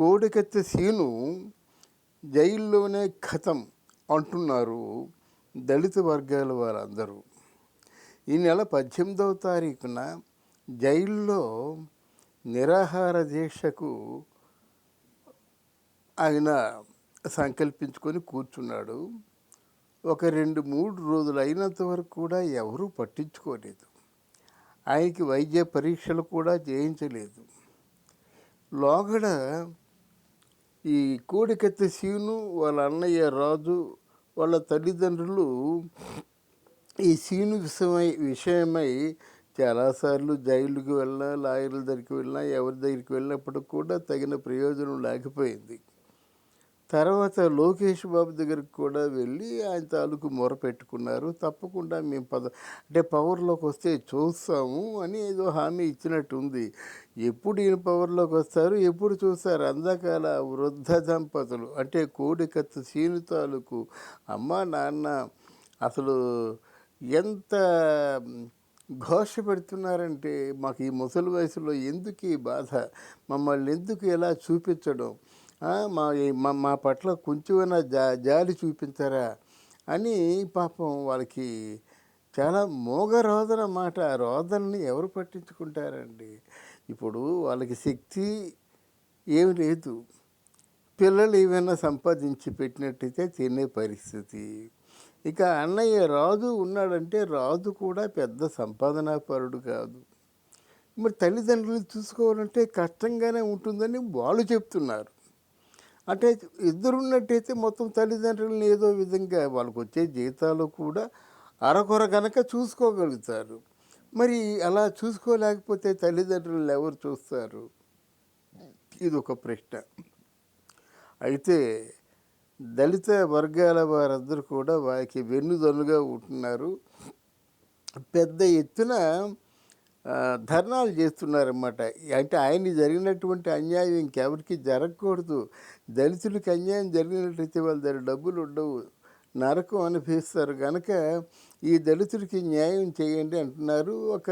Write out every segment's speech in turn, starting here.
కోడికత్తి scene జైల్లోనే ఖతం అంటున్నారు దళిత వర్గాల వారందరూ. ఈ నెల పద్దెనిమిదవ తారీఖున జైల్లో నిరాహార దీక్షకు ఆయన సంకల్పించుకొని కూర్చున్నాడు. ఒక రెండు మూడు రోజులు అయినంత వరకు కూడా ఎవరూ పట్టించుకోలేదు. ఆయనకి వైద్య పరీక్షలు కూడా చేయించలేదు. లోగడ ఈ కోడికత్తి సీను వాళ్ళ అన్నయ్య రాజు వాళ్ళ తల్లిదండ్రులు ఈ సీను విషయమై విషయమై చాలాసార్లు జైలుకి వెళ్ళినా లాయర్ల దగ్గరికి వెళ్ళినా ఎవరి దగ్గరికి వెళ్ళినప్పుడు కూడా తగిన ప్రయోజనం లేకపోయింది. తర్వాత లోకేష్ బాబు దగ్గరికి కూడా వెళ్ళి ఆయన తాలూకు మొర పెట్టుకున్నారు. తప్పకుండా మేము పద అంటే పవర్లోకి వస్తే చూస్తాము అని ఏదో హామీ ఇచ్చినట్టు ఉంది ఎప్పుడు ఈయన పవర్లోకి వస్తారు? ఎప్పుడు చూస్తారు? అందకాల వృద్ధ దంపతులు అంటే కోడికత్త సీను తాలూకు అమ్మ నాన్న అసలు ఎంత ఘోష పెడుతున్నారంటే మాకు ఈ ముసలి వయసులో ఎందుకు ఈ బాధ? మమ్మల్ని ఎందుకు ఎలా చూపించడం? మా మా పట్ల కొంచెమైనా జా జాలి చూపించరా అని పాపం వాళ్ళకి చాలా మోగ రోదన మాట. ఆ రోదనని ఎవరు పట్టించుకుంటారండి? ఇప్పుడు వాళ్ళకి శక్తి ఏమి లేదు. పిల్లలు ఏమైనా సంపాదించి పెట్టినట్టయితే తినే పరిస్థితి. ఇక అన్నయ్య రాజు ఉన్నాడంటే రాజు కూడా పెద్ద సంపాదనాపరుడు కాదు. మరి తల్లిదండ్రులు చూసుకోవాలంటే కష్టంగానే ఉంటుందని వాళ్ళు చెప్తున్నారు. అంటే ఇద్దరున్నట్టయితే మొత్తం తల్లిదండ్రులను ఏదో విధంగా వాళ్ళకు వచ్చే జీతాలు కూడా అరకొర కనుక చూసుకోగలుగుతారు. మరి అలా చూసుకోలేకపోతే తల్లిదండ్రులు ఎవరు చూస్తారు? ఇది ఒక ప్రశ్న. అయితే దళిత వర్గాల వారందరూ కూడా వారికి వెన్నుదన్నుగా ఉంటున్నారు. పెద్ద ఎత్తున ధర్నాలు చేస్తున్నారన్నమాట. అంటే ఆయన జరిగినటువంటి అన్యాయం ఇంకెవరికి జరగకూడదు. దళితులకి అన్యాయం జరిగినట్లయితే వాళ్ళ దగ్గర డబ్బులు ఉండవు. నరకం అనిపిస్తారు కనుక ఈ దళితుడికి న్యాయం చేయండి అంటున్నారు. ఒక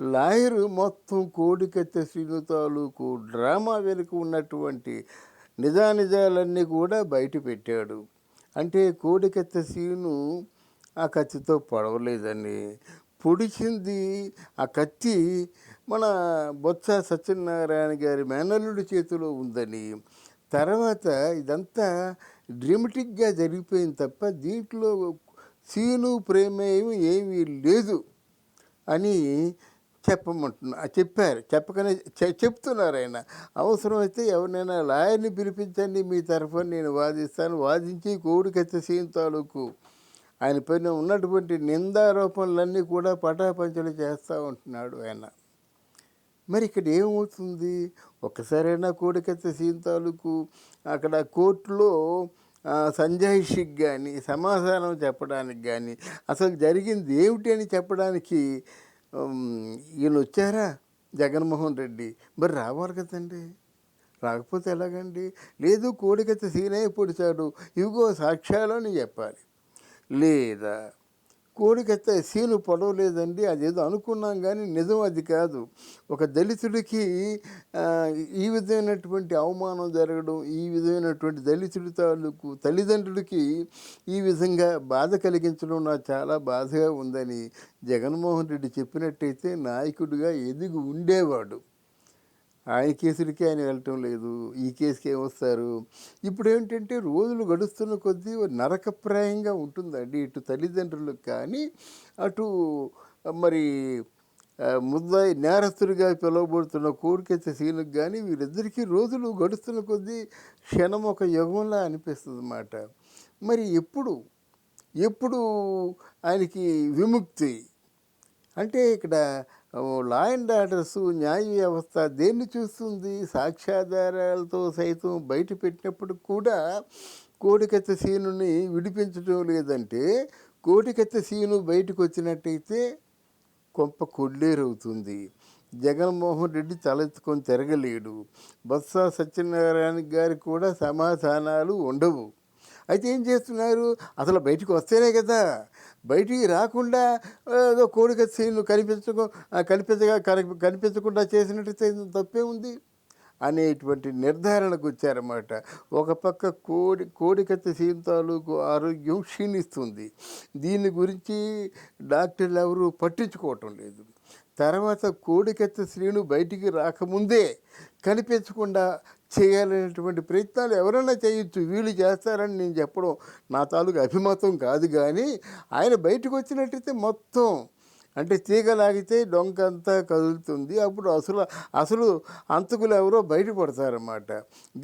లాయరు మొత్తం కోడికత్తె శ్రీను తాలూకు డ్రామా వెనుక ఉన్నటువంటి నిజానిజాలన్నీ కూడా బయట పెట్టాడు. అంటే కోడికత్తె సీను ఆ కత్తితో పడవలేదని పొడిచింది ఆ కత్తి మన బొత్స సత్యనారాయణ గారి మేనల్లుడి చేతిలో ఉందని. తర్వాత ఇదంతా డ్రమటిక్గా జరిగిపోయింది తప్ప దీంట్లో సీను ప్రేమేయం ఏమీ లేదు అని చెప్పమంటున్నా చెప్పారు. చెప్పకనే చె- చెప్తున్నారు ఆయన. అవసరమైతే ఎవరినైనా లాయర్ని పిలిపించండి మీ తరఫున నేను వాదిస్తాను. వాదించి కోడికెత్త సీన్ తాలూకు ఆయన పైన ఉన్నటువంటి నిందారోపణలన్నీ కూడా పటాపంచలు చేస్తూ ఉంటున్నాడు ఆయన. మరి ఇక్కడ ఏమవుతుంది? ఒక్కసారైనా కోడికత్త సీన్ తాలూకు అక్కడ కోర్టులో సంజయ్ సంజాయిషికి కానీ సమాధానం చెప్పడానికి కానీ అసలు జరిగింది ఏమిటి అని చెప్పడానికి ఈయన వచ్చారా జగన్మోహన్ రెడ్డి? మరి రావాలి కదండి. రాకపోతే ఎలాగండి? లేదు కోడికత్త సీనే పొడిచాడు. ఇవిగో సాక్ష్యాలు అని చెప్పాలి. లేదా? కోడికెత్త పడవలేదండి. అది అదేదో అనుకున్నాం కానీ నిజం అది కాదు. ఒక దళితుడికి ఈ విధమైనటువంటి అవమానం జరగడం ఈ విధమైనటువంటి దళితుడి తాలూకు తల్లిదండ్రులకి ఈ విధంగా బాధ కలిగించడం నాకు చాలా బాధగా ఉందని జగన్మోహన్ రెడ్డి చెప్పినట్టయితే నాయకుడిగా ఎదిగి ఉండేవాడు. ఆయన కేసులకే ఆయన వెళ్ళటం లేదు ఈ కేసుకి ఏమొస్తారు ఇప్పుడు ఏంటంటే రోజులు గడుస్తున్న కొద్దీ నరకప్రాయంగా ఉంటుందండి ఇటు తల్లిదండ్రులకు కానీ అటు మరి ముద్దాయి నేరస్తుడిగా పిలువబడుతున్న కోరికెత్త సీనుకు కానీ వీరిద్దరికీ రోజులు గడుస్తున్న కొద్దీ క్షణం ఒక యుగంలా అనిపిస్తుంది అన్నమాట మరి ఎప్పుడు? ఎప్పుడు ఆయనకి విముక్తి? అంటే ఇక్కడ లా అండ్ ఆర్డర్స్ న్యాయ వ్యవస్థ దేన్ని చూస్తుంది? సాక్ష్యాధారాలతో సైతం బయట పెట్టినప్పుడు కూడా కోడికెత్త సీనుని విడిపించడం లేదంటే కోడికత్త సీను బయటకు వచ్చినట్టయితే కొంప కొడ్లేరవుతుంది. జగన్మోహన్ రెడ్డి తలెత్తుకొని తిరగలేడు. బొత్స సత్యనారాయణ గారికి కూడా సమాధానాలు ఉండవు. అయితే ఏం చేస్తున్నారు? అసలు బయటికి వస్తేనే కదా. బయటికి రాకుండా ఏదో కోడిక సీన్లు కనిపించక కనిపించగా కనిపించకుండా చేసినట్టు తప్పే ఉంది అనేటువంటి నిర్ధారణకు వచ్చారన్నమాట. ఒక పక్క కోడి కోడికత్తి సీన్ తాలూకు ఆరోగ్యం క్షీణిస్తుంది. దీని గురించి డాక్టర్లు ఎవరు పట్టించుకోవటం లేదు. తర్వాత కోడికత్తి శ్రీను బయటికి రాకముందే కనిపించకుండా చేయాలనేటువంటి ప్రయత్నాలు ఎవరైనా చేయొచ్చు. వీళ్ళు చేస్తారని నేను చెప్పడం నా తాలూకు అభిమతం కాదు. కానీ ఆయన బయటకు వచ్చినట్టయితే మొత్తం అంటే తీగ లాగితే డొంక అంతా కదులుతుంది. అప్పుడు అసలు అసలు అంతకులు ఎవరో బయటపడతారన్నమాట.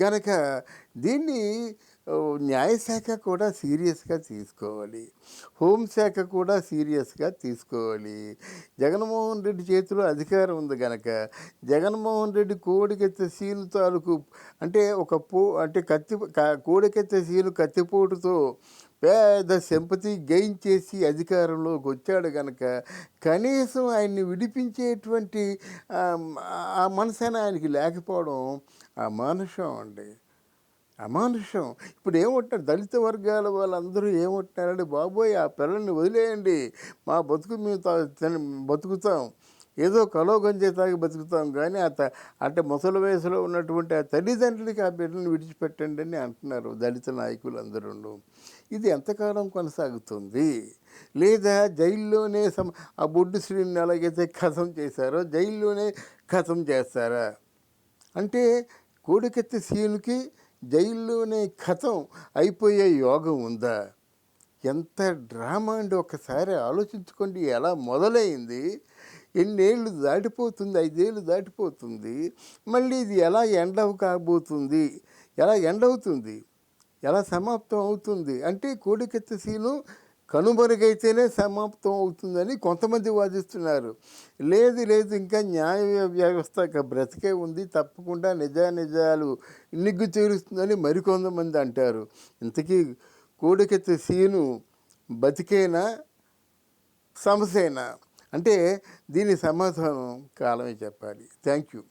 గనక దీన్ని న్యాయశాఖ కూడా సీరియస్గా తీసుకోవాలి. హోంశాఖ కూడా సీరియస్గా తీసుకోవాలి. జగన్మోహన్ రెడ్డి చేతిలో అధికారం ఉంది గనక జగన్మోహన్ రెడ్డి కోడికెత్తే సీలు తాలూకు అంటే ఒక పో అంటే కత్తి కోడికెత్త సీలు కత్తిపోటుతో పేద సెంపతి గెయిన్ చేసి అధికారంలోకి వచ్చాడు కనుక కనీసం ఆయన్ని విడిపించేటువంటి ఆ, ఆ మనసైన ఆయనకి లేకపోవడం అమానుషం అండి. అమానుషం. ఇప్పుడు ఏమంటారు? దళిత వర్గాల వాళ్ళందరూ ఏమంటున్నారండి బాబోయ్ ఆ పిల్లల్ని వదిలేయండి. మా బతుకు మేము బతుకుతాం. ఏదో కలో గంజే తాగి బతుకుతాం కానీ అత అంటే ముసలి వయసులో ఉన్నటువంటి ఆ తల్లిదండ్రులకి ఆ బిడ్డను విడిచిపెట్టండి అని అంటున్నారు దళిత నాయకులు అందరూ ఇది ఎంతకాలం కొనసాగుతుంది? లేదా జైల్లోనే సమ ఆ బొడ్డు శ్రీని ఎలాగైతే కథం చేశారో జైల్లోనే కథం చేస్తారా? అంటే కోడికెత్తి సీనుకి జైల్లోనే కథం అయిపోయే యోగం ఉందా? ఎంత డ్రామా అండి ఒకసారి ఆలోచించుకోండి ఎలా మొదలైంది? ఎన్నేళ్ళు దాటిపోతుంది ఐదేళ్ళు దాటిపోతుంది. మళ్ళీ ఇది ఎలా ఎండ్ కాబోతుంది? ఎలా ఎండవుతుంది ఎలా సమాప్తం అవుతుంది? అంటే కోడికెత్తి సీను కనుమరుగైతేనే సమాప్తం అవుతుందని కొంతమంది వాదిస్తున్నారు. లేదు లేదు ఇంకా న్యాయ వ్యవస్థ బ్రతికే ఉంది. తప్పకుండా నిజానిజాలు నిగ్గు తీరుస్తుందని మరికొంతమంది అంటారు. ఇంతకీ కోడికెత్త సీను బతికేనా? సమసేనా? అంటే దీని సమాధానం కాలమే చెప్పాలి. Thank you